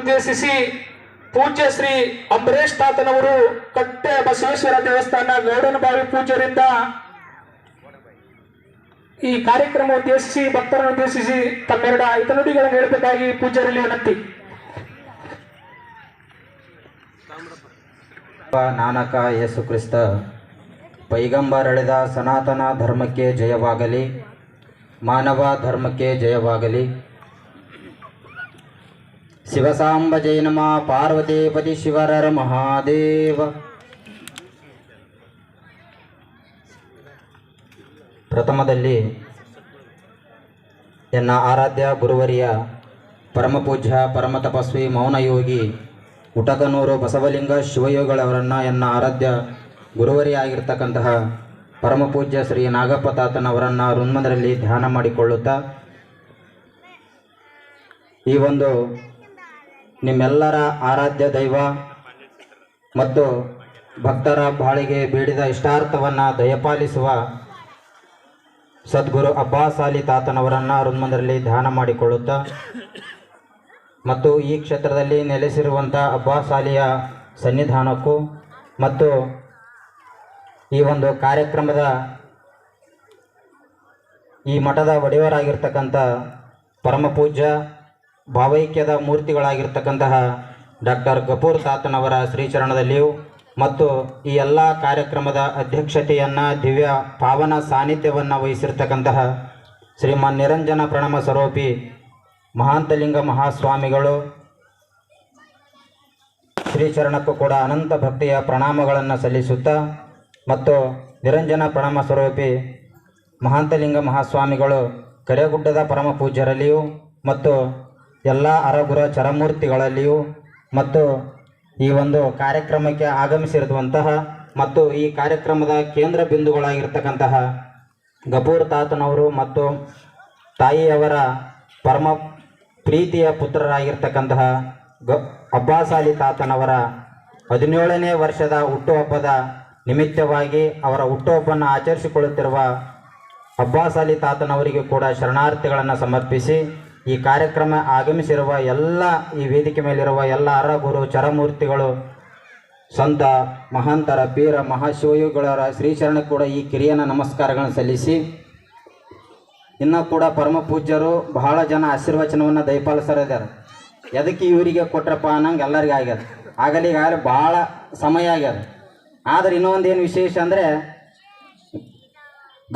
ಉದ್ದೇಶಿಸಿ ಪೂಜ್ಯ ಶ್ರೀ ಅಂಬರೀಶ್ ತಾತನವರು ಕಟ್ಟೆ ಬಸವೇಶ್ವರ ದೇವಸ್ಥಾನ ಗೌಡನಬಾವಿ ಪೂಜರಿಂದ ಈ ಕಾರ್ಯಕ್ರಮ ಉದ್ದೇಶಿಸಿ, ಭಕ್ತರನ್ನು ಉದ್ದೇಶಿಸಿ ತಮ್ಮೆರಡ ಹಿತನುಡಿಗಳನ್ನು ಹೇಳಬೇಕಾಗಿ ಪೂಜ್ಯರಲ್ಲಿ ವಿನಂತಿ. ನಾನಕ ಯೇಸು ಕ್ರಿಸ್ತ, ಪೈಗಂಬರಳೆದ ಸನಾತನ ಧರ್ಮಕ್ಕೆ ಜಯವಾಗಲಿ, ಮಾನವ ಧರ್ಮಕ್ಕೆ ಜಯವಾಗಲಿ. ಶಿವಸಾಂಬ ಜಯ ನಮಃ ಪಾರ್ವತೀಪತಿ ಶಿವರರ ಮಹಾದೇವ. ಪ್ರಥಮದಲ್ಲಿ ಎನ್ನ ಆರಾಧ್ಯ ಗುರುವರಿಯ ಪರಮಪೂಜ್ಯ ಪರಮ ತಪಸ್ವಿ ಮೌನಯೋಗಿ ಉಟಕನೂರು ಬಸವಲಿಂಗ ಶಿವಯೋಗಿಗಳವರನ್ನು ಎನ್ನ ಆರಾಧ್ಯ ಗುರುವರಿಯಾಗಿರ್ತಕ್ಕಂತಹ ಪರಮಪೂಜ್ಯ ಶ್ರೀ ನಾಗಪ್ಪ ತಾತನವರನ್ನು ಋಣ್ಮದರಲ್ಲಿ ಧ್ಯಾನ ಮಾಡಿಕೊಳ್ಳುತ್ತಾ ಈ ಒಂದು ನಿಮ್ಮೆಲ್ಲರ ಆರಾಧ್ಯ ದೈವ ಮತ್ತು ಭಕ್ತರ ಬಾಳಿಗೆ ಬೇಡಿದ ಇಷ್ಟಾರ್ಥವನ್ನು ದಯಪಾಲಿಸುವ ಸದ್ಗುರು ಅಬ್ಬಾಸ್ ಅಲಿ ತಾತನವರನ್ನು ಅರುಣ್ಮಂದರಲ್ಲಿ ಧ್ಯಾನ ಮಾಡಿಕೊಳ್ಳುತ್ತಾ ಮತ್ತು ಈ ಕ್ಷೇತ್ರದಲ್ಲಿ ನೆಲೆಸಿರುವಂಥ ಅಬ್ಬಾಸ್ ಅಲಿಯ ಸನ್ನಿಧಾನಕ್ಕೂ ಮತ್ತು ಈ ಒಂದು ಕಾರ್ಯಕ್ರಮದ ಈ ಮಠದ ಒಡೆಯವರಾಗಿರ್ತಕ್ಕಂಥ ಪರಮಪೂಜ್ಯ ಭಾವೈಕ್ಯದ ಮೂರ್ತಿಗಳಾಗಿರ್ತಕ್ಕಂತಹ ಡಾಕ್ಟರ್ ಕಪೂರ್ ತಾತನವರ ಶ್ರೀಚರಣದಲ್ಲಿಯೂ ಮತ್ತು ಈ ಎಲ್ಲ ಕಾರ್ಯಕ್ರಮದ ಅಧ್ಯಕ್ಷತೆಯನ್ನು ದಿವ್ಯ ಪಾವನ ಸಾನ್ನಿಧ್ಯವನ್ನು ವಹಿಸಿರ್ತಕ್ಕಂತಹ ಶ್ರೀಮನ್ ನಿರಂಜನ ಪ್ರಣಮ ಸ್ವರೂಪಿ ಮಹಾಂತಲಿಂಗ ಮಹಾಸ್ವಾಮಿಗಳು ಶ್ರೀಚರಣಕ್ಕೂ ಕೂಡ ಅನಂತ ಭಕ್ತಿಯ ಪ್ರಣಾಮಗಳನ್ನು ಸಲ್ಲಿಸುತ್ತಾ ಮತ್ತು ನಿರಂಜನ ಪ್ರಣಾಮ ಸ್ವರೂಪಿ ಮಹಾಂತಲಿಂಗ ಮಹಾಸ್ವಾಮಿಗಳು ಕರೆಗುಡ್ಡದ ಪರಮ ಪೂಜ್ಯರಲ್ಲಿಯೂ ಮತ್ತು ಎಲ್ಲ ಅರಗುರ ಚರಮೂರ್ತಿಗಳಲ್ಲಿಯೂ ಮತ್ತು ಈ ಒಂದು ಕಾರ್ಯಕ್ರಮಕ್ಕೆ ಆಗಮಿಸಿರುವಂತಹ ಮತ್ತು ಈ ಕಾರ್ಯಕ್ರಮದ ಕೇಂದ್ರ ಬಿಂದುಗಳಾಗಿರ್ತಕ್ಕಂತಹ ಗಪೂರ್ ತಾತನವರು ಮತ್ತು ತಾಯಿಯವರ ಪರಮ ಪ್ರೀತಿಯ ಪುತ್ರರಾಗಿರ್ತಕ್ಕಂತಹ ಗ ಅಬ್ಬಾಸ್ ತಾತನವರ ಹದಿನೇಳನೇ ವರ್ಷದ ಹುಟ್ಟುಹಬ್ಬದ ನಿಮಿತ್ತವಾಗಿ ಅವರ ಹುಟ್ಟುಹಬ್ಬವನ್ನು ಆಚರಿಸಿಕೊಳ್ಳುತ್ತಿರುವ ಅಬ್ಬಾಸ್ ಅಲಿ ತಾತನವರಿಗೂ ಕೂಡ ಶರಣಾರ್ಥಿಗಳನ್ನು ಸಮರ್ಪಿಸಿ ಈ ಕಾರ್ಯಕ್ರಮ ಆಗಮಿಸಿರುವ ಎಲ್ಲ, ಈ ವೇದಿಕೆ ಮೇಲಿರುವ ಎಲ್ಲ ಅರಗುರು, ಚರಮೂರ್ತಿಗಳು, ಸಂತ ಮಹಾಂತರ ಪೀರ ಶ್ರೀ ಶ್ರೀಚರಣ ಕೂಡ ಈ ಕಿರಿಯನ ನಮಸ್ಕಾರಗಳನ್ನು ಸಲ್ಲಿಸಿ, ಇನ್ನೂ ಕೂಡ ಪರಮ ಪೂಜ್ಯರು ಬಹಳ ಜನ ಆಶೀರ್ವಚನವನ್ನು ದಯಪಾಲಿಸರಿದ್ದಾರೆ ಎದಕ್ಕೆ ಇವರಿಗೆ ಕೊಟ್ರಪ್ಪ ಅನ್ನಂಗೆ ಎಲ್ಲರಿಗೂ ಆಗ್ಯದ. ಆಗಲಿ ಭಾಳ ಸಮಯ ಆಗ್ಯದ. ಆದ್ರೆ ಇನ್ನೊಂದು ಏನು ವಿಶೇಷ ಅಂದರೆ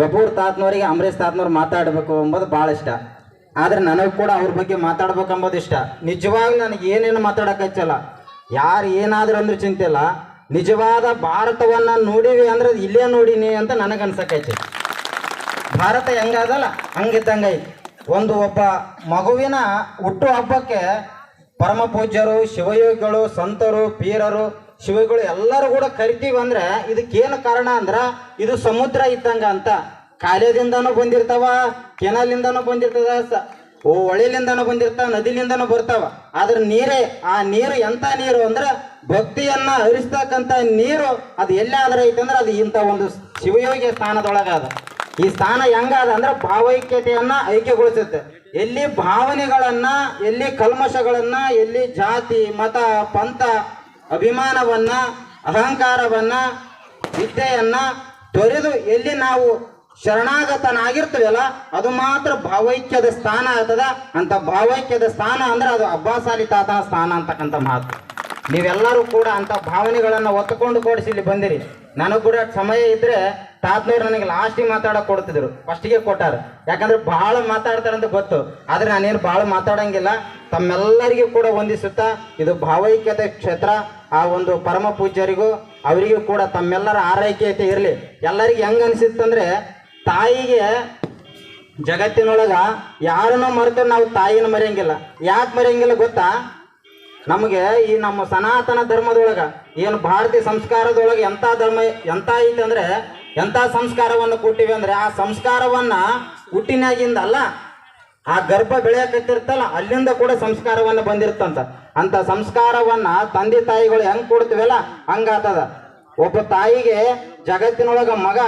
ಗಪೂರ್ ತಾತ್ನವರಿಗೆ ಅಂಬರೀಷ್ ತಾತ್ನವ್ರು ಮಾತಾಡಬೇಕು ಎಂಬುದು ಭಾಳ ಇಷ್ಟ. ಆದ್ರೆ ನನಗೆ ಕೂಡ ಅವ್ರ ಬಗ್ಗೆ ಮಾತಾಡ್ಬೇಕು ಅಂಬೋದು ಇಷ್ಟ. ನಿಜವಾಗ್ಲೂ ನನಗೆ ಏನೇನು ಮಾತಾಡಕ್ಕೆ ಹಚ್ಚಲ್ಲ ಯಾರು ಏನಾದರೂ ಅಂದ್ರೆ ಚಿಂತೆ ಇಲ್ಲ. ನಿಜವಾದ ಭಾರತವನ್ನ ನೋಡಿವಿ ಅಂದ್ರೆ ಇಲ್ಲೇ ನೋಡಿನಿ ಅಂತ ನನಗೆ ಅನ್ಸಕ್ಕೈತಿ ಭಾರತ ಹೆಂಗಾದಲ್ಲ ಹಂಗಿದ್ದಂಗೈತಿ ಒಂದು ಒಬ್ಬ ಮಗುವಿನ ಹುಟ್ಟು ಹಬ್ಬಕ್ಕೆ ಪರಮ ಪೂಜ್ಯರು, ಶಿವಯೋಗಿಗಳು, ಸಂತರು, ಪೀರರು, ಶಿವಗಳು ಎಲ್ಲರೂ ಕೂಡ ಕರಿತೀವಿ ಅಂದ್ರೆ ಇದಕ್ಕೇನು ಕಾರಣ ಅಂದ್ರೆ ಇದು ಸಮುದ್ರ ಇದ್ದಂಗ ಅಂತ. ಕಾಲೇದಿಂದನೂ ಬಂದಿರ್ತಾವ, ಕೆನಲಿಂದನೂ ಬಂದಿರ್ತದ ಓ, ಹೊಳಿಲಿಂದನೂ ಬಂದಿರ್ತಾವ, ನದಿಲಿಂದನೂ ಬರ್ತಾವ. ಆದ್ರೆ ನೀರೇ, ಆ ನೀರು ಎಂತ ನೀರು ಅಂದ್ರೆ ಭಕ್ತಿಯನ್ನ ಹರಿಸ್ತಕ್ಕಂಥ ನೀರು ಅದು ಎಲ್ಲಾದ್ರೆ ಐತಂದ್ರೆ ಅದು ಇಂಥ ಒಂದು ಶಿವಯೋಗಿ ಸ್ಥಾನದೊಳಗ ಅದ ಈ ಸ್ಥಾನ ಹೆಂಗಾದ ಅಂದ್ರೆ ಭಾವೈಕ್ಯತೆಯನ್ನ ಐಕ್ಯಗೊಳಿಸುತ್ತೆ. ಎಲ್ಲಿ ಭಾವನೆಗಳನ್ನ, ಎಲ್ಲಿ ಕಲ್ಮಶಗಳನ್ನ, ಎಲ್ಲಿ ಜಾತಿ, ಮತ, ಪಂಥ, ಅಭಿಮಾನವನ್ನ, ಅಹಂಕಾರವನ್ನ, ವಿದ್ಯೆಯನ್ನ ತೊರೆದು ಎಲ್ಲಿ ನಾವು ಶರಣಾಗತನಾಗಿರ್ತೀವಲ್ಲ ಅದು ಮಾತ್ರ ಭಾವೈಕ್ಯದ ಸ್ಥಾನ ಆಗ್ತದ. ಅಂತ ಭಾವೈಕ್ಯದ ಸ್ಥಾನ ಅಂದ್ರೆ ಅದು ಅಬ್ಬಾಸಾಲಿ ತಾತನ ಸ್ಥಾನ ಅಂತಕ್ಕಂಥ ಮಾತು. ನೀವೆಲ್ಲರೂ ಕೂಡ ಅಂತ ಭಾವನೆಗಳನ್ನು ಒತ್ತುಕೊಂಡು ಕೊಡಿಸಿ ಇಲ್ಲಿ ಬಂದಿರಿ. ನನಗೆ ಕೂಡ ಸಮಯ ಇದ್ರೆ ತಾತ್ನವ್ರು ನನಗೆ ಲಾಸ್ಟಿಗೆ ಮಾತಾಡಕ್ ಕೊಡ್ತಿದ್ರು. ಫಸ್ಟಿಗೆ ಕೊಟ್ಟಾರ. ಯಾಕಂದ್ರೆ ಬಹಳ ಮಾತಾಡ್ತಾರಂತ ಗೊತ್ತು. ಆದ್ರೆ ನಾನೇನು ಬಹಳ ಮಾತಾಡಂಗಿಲ್ಲ. ತಮ್ಮೆಲ್ಲರಿಗೂ ಕೂಡ ಹೊಂದಿಸುತ್ತಾ ಇದು ಭಾವೈಕ್ಯತೆ ಕ್ಷೇತ್ರ. ಆ ಒಂದು ಪರಮ ಪೂಜ್ಯರಿಗೂ, ಅವರಿಗೂ ಕೂಡ ತಮ್ಮೆಲ್ಲರ ಆರೈಕೆಯತೆ ಇರಲಿ. ಎಲ್ಲರಿಗೂ ಹೆಂಗ್ ಅನಿಸುತ್ತಂದ್ರೆ ತಾಯಿಗೆ ಜಗತ್ತಿನೊಳಗ ಯಾರನ್ನೂ ಮರೆತ ನಾವು ತಾಯಿನ ಮರೆಯಂಗಿಲ್ಲ. ಯಾಕೆ ಮರೆಯಂಗಿಲ್ಲ ಗೊತ್ತಾ? ನಮಗೆ ಈ ನಮ್ಮ ಸನಾತನ ಧರ್ಮದೊಳಗ, ಏನು ಭಾರತೀಯ ಸಂಸ್ಕಾರದೊಳಗೆ ಎಂಥ ಧರ್ಮ ಎಂಥ ಐತೆ ಅಂದ್ರೆ ಎಂಥ ಸಂಸ್ಕಾರವನ್ನು ಕೊಟ್ಟಿವಿ ಅಂದ್ರೆ, ಆ ಸಂಸ್ಕಾರವನ್ನ ಹುಟ್ಟಿನಾಗಿಂದ ಅಲ್ಲ, ಆ ಗರ್ಭ ಬೆಳೆಯಕತ್ತಿರ್ತಲ್ಲ, ಅಲ್ಲಿಂದ ಕೂಡ ಸಂಸ್ಕಾರವನ್ನ ಬಂದಿರ್ತಂತ ಅಂತ ಸಂಸ್ಕಾರವನ್ನ ತಂದೆ ತಾಯಿಗಳು ಹೆಂಗ್ ಕೊಡ್ತೀವಲ್ಲ, ಹಂಗಾತದ. ಒಬ್ಬ ತಾಯಿಗೆ ಜಗತ್ತಿನೊಳಗ ಮಗ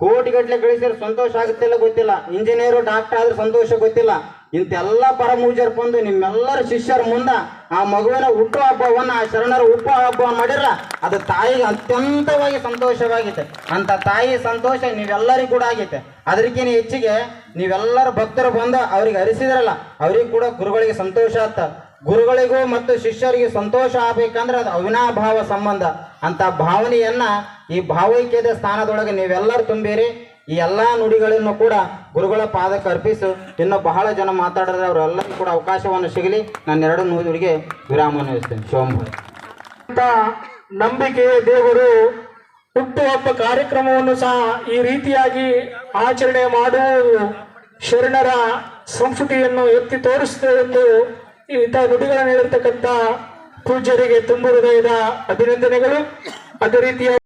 ಕೋಟಿಗಟ್ಟಲೆ ಗಳಿಸಿದ್ರೆ ಸಂತೋಷ ಆಗುತ್ತಿಲ್ಲ ಗೊತ್ತಿಲ್ಲ. ಇಂಜಿನಿಯರು ಡಾಕ್ಟರ್ ಆದ್ರೆ ಸಂತೋಷ ಗೊತ್ತಿಲ್ಲ. ಇಂತೆಲ್ಲ ಪರಮೂಜರ್ ಬಂದು ನಿಮ್ಮೆಲ್ಲರ ಶಿಷ್ಯರ ಮುಂದ ಆ ಮಗುವಿನ ಹುಟ್ಟು ಹಬ್ಬವನ್ನ, ಆ ಶರಣರ ಹುಟ್ಟು ಹಬ್ಬವನ್ನು ಮಾಡಿರಲ್ಲ ಅದು ತಾಯಿಗೆ ಅತ್ಯಂತವಾಗಿ ಸಂತೋಷವಾಗಿದೆ ಅಂತ ತಾಯಿ ಸಂತೋಷ ನೀವೆಲ್ಲರಿಗೂ ಕೂಡ ಆಗೈತೆ. ಅದಕ್ಕಿಂತ ಹೆಚ್ಚಿಗೆ ನೀವೆಲ್ಲರ ಭಕ್ತರು ಬಂದು ಅವ್ರಿಗೆ ಹರಿಸಿದ್ರಲ್ಲ ಅವ್ರಿಗೆ ಕೂಡ ಗುರುಗಳಿಗೆ ಸಂತೋಷ ಆತ ಗುರುಗಳಿಗೂ ಮತ್ತು ಶಿಷ್ಯರಿಗೆ ಸಂತೋಷ ಆಗ್ಬೇಕಂದ್ರೆ ಅದು ಅವಿನಾಭಾವ ಸಂಬಂಧ. ಅಂತ ಭಾವನೆಯನ್ನ ಈ ಭಾವೈಕ್ಯದ ಸ್ಥಾನದೊಳಗೆ ನೀವೆಲ್ಲರೂ ತುಂಬಿರಿ. ಈ ಎಲ್ಲ ನುಡಿಗಳನ್ನು ಕೂಡ ಗುರುಗಳ ಪಾದಕ್ಕೆ ಅರ್ಪಿಸು. ಇನ್ನು ಬಹಳ ಜನ ಮಾತಾಡಿದ್ರೆ ಅವರೆಲ್ಲರಿಗೂ ಕೂಡ ಅವಕಾಶವನ್ನು ಸಿಗಲಿ. ನಾನು ಎರಡು ನುಡಿಗೆ ವಿರಾಮ ನೀಡಿಸ್ತೇನೆ ಶೋಭ. ಅಂತ ನಂಬಿಕೆ ದೇವರು ಹುಟ್ಟುಹಬ್ಬ ಕಾರ್ಯಕ್ರಮವನ್ನು ಸಹ ಈ ರೀತಿಯಾಗಿ ಆಚರಣೆ ಮಾಡುವುದು ಶರಣರ ಸಂಸ್ಕೃತಿಯನ್ನು ಎತ್ತಿ ತೋರಿಸುತ್ತದೆ ಎಂದು ಇಂಥ ನುಡಿಗಳನ್ನು ಹೇಳಿರ್ತಕ್ಕಂಥ ಪೂಜ್ಯರಿಗೆ ತುಂಬ ಹೃದಯದ ಅಭಿನಂದನೆಗಳು. ಅದೇ ರೀತಿಯಾಗಿ